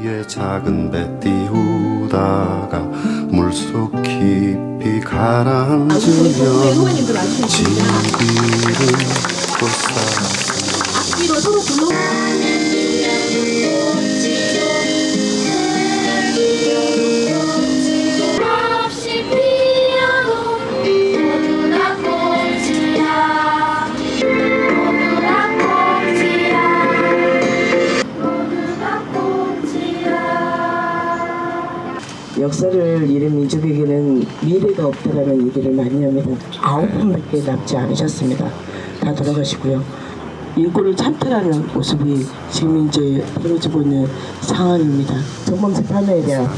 위에 작은 배 띄우다가 물속 깊이 가라앉으면 와주셨습니다. 지비를 솟아 역사를 잃은 민족에게는 미래가 없다라는 얘기를 많이 합니다. 아홉 분밖에 남지 않으셨습니다. 다 돌아가시고요. 인권을 찬탈하는 모습이 지금 이제 벌어지고 있는 상황입니다. 정범 재판에 대한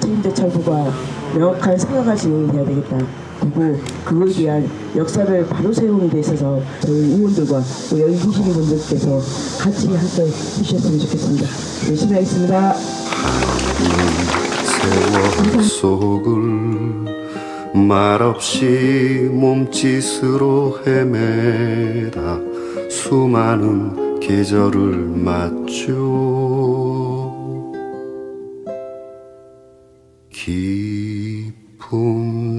책임자 철부가 명확한 생각을 진행해야 되겠다. 그리고 그걸 위한 역사를 바로 세우는 데 있어서 저희 의원들과 또 여기 계시는 분들께서 같이 함께 해주셨으면 좋겠습니다. 열심히 하겠습니다. 세월 속을 말없이 몸짓으로 헤매다 수많은 계절을 맞죠 깊은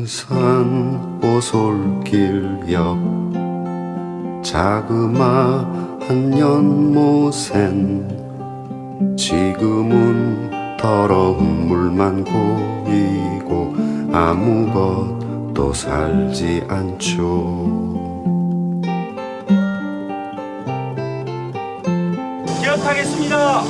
산 오솔길 옆 자그마한 연못엔 지금은 더러운 물만 고이고 아무것도 살지 않죠. 기억하겠습니다.